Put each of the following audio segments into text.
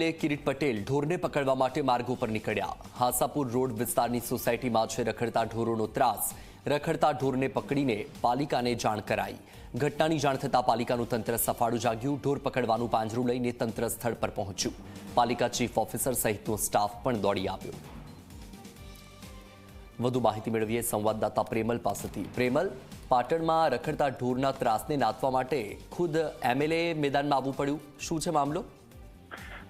કિરીટ પટેલ ઢોરને પકડવા માટે માર્ગ ઉપર નીકળ્યા. હાસાપુર રોડ વિસ્તારની સોસાયટીમાં છે રખડતા ઢોરોનો ત્રાસ. રખડતા ઢોરને પકડીને પાલિકાને જાણ કરાઈ. ઘટનાની જાણ થતાં પાલિકાનું તંત્ર સફાળું જાગ્યું. ઢોર પકડવાનું પાંજરું લઈને તંત્ર સ્થળ પર પહોંચ્યું. પાલિકા ચીફ ઓફિસર સહિતનો સ્ટાફ પણ દોડી આવ્યો. વધુ માહિતી મેળવીએ સંવાદદાતા પ્રેમલ પાસેથી. પ્રેમલ, પાટણમાં રખડતા ઢોરના ત્રાસને નાથવા માટે ખુદ એમએલએ મેદાનમાં આવવું પડ્યું. શું છે મામલો?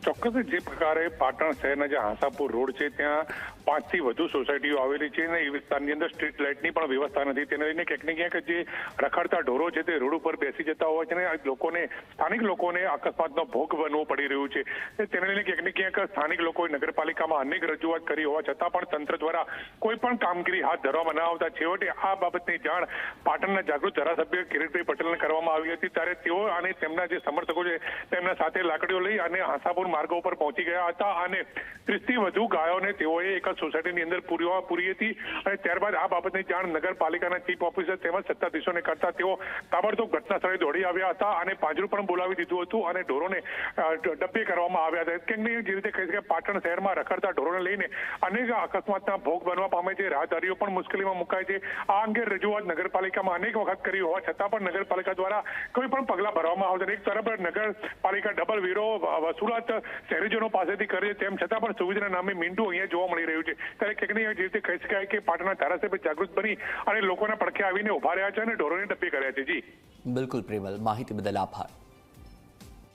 ચોક્કસ જે પ્રકારે પાટણ શહેરના જે હાંસાપુર રોડ છે ત્યાં પાંચથી વધુ સોસાયટીઓ આવેલી છે અને એ વિસ્તારની અંદર સ્ટ્રીટ લાઇટની પણ વ્યવસ્થા નથી. તેને લઈને ક્યાંક ક્યાંક જે રખડતા ઢોરો છે તે રોડ ઉપર બેસી જતા હોય છે અને લોકોને, સ્થાનિક લોકોને અકસ્માતનો ભોગ બનવું પડી રહ્યું છે. તેને લઈને ક્યાંક ક્યાંક સ્થાનિક લોકોએ નગરપાલિકામાં અનેક રજૂઆત કરી હોવા છતાં પણ તંત્ર દ્વારા કોઈ પણ કામગીરી હાથ ધરવામાં ન આવતા છેવટે આ બાબતની જાણ પાટણના જાગૃત ધારાસભ્ય કિરીટભાઈ પટેલને કરવામાં આવી હતી. ત્યારે તેઓ અને તેમના જે સમર્થકો છે તેમના સાથે લાકડીઓ લઈ અને હાંસાપુર માર્ગો ઉપર પહોંચી ગયા હતા અને ત્રીસથી વધુ ગાયોને તેઓએ એક સોસાયટીની અંદર પૂરવા પૂરી હતી અને ત્યારબાદ આ બાબતની જાણ નગરપાલિકાના ચીફ ઓફિસર તેમજ સત્તાધીશોને કરતા તેઓ તાબડતોબ ઘટના સ્થળે દોડી આવ્યા હતા અને પાંજરું પણ બોલાવી દીધું હતું અને ઢોરોને ડબ્બે કરવામાં આવ્યા હતા. કે જે રીતે કહી શકાય પાટણ શહેરમાં રખડતા ઢોરોને લઈને અનેક અકસ્માતના ભોગ બનવા પામે છે. રાહદારીઓ પણ મુશ્કેલીમાં મુકાય છે. આ અંગે રજૂઆત નગરપાલિકામાં અનેક વખત કરી હોવા છતાં પણ નગરપાલિકા દ્વારા કોઈ પણ પગલાં ભરવામાં આવતા. એક તરફ નગરપાલિકા ડબલ વીરો વસૂલાત શહેરીજનો પાસેથી કરે તેમ છતાં પણ સુવિધાના નામે મીંડું અહીંયા જોવા મળી રહ્યું છે. ત્યારે ક્યાંક ને ક્યાંક જે રીતે કહી શકાય કે પાટણના ધારાસભ્ય જાગૃત બની અને લોકોના પડખે આવીને ઊભા રહ્યા છે અને ઢોરોને ડબ્બે કર્યા છે. જી. બિલકુલ પ્રેમલ. માહિતી બદલ આભાર.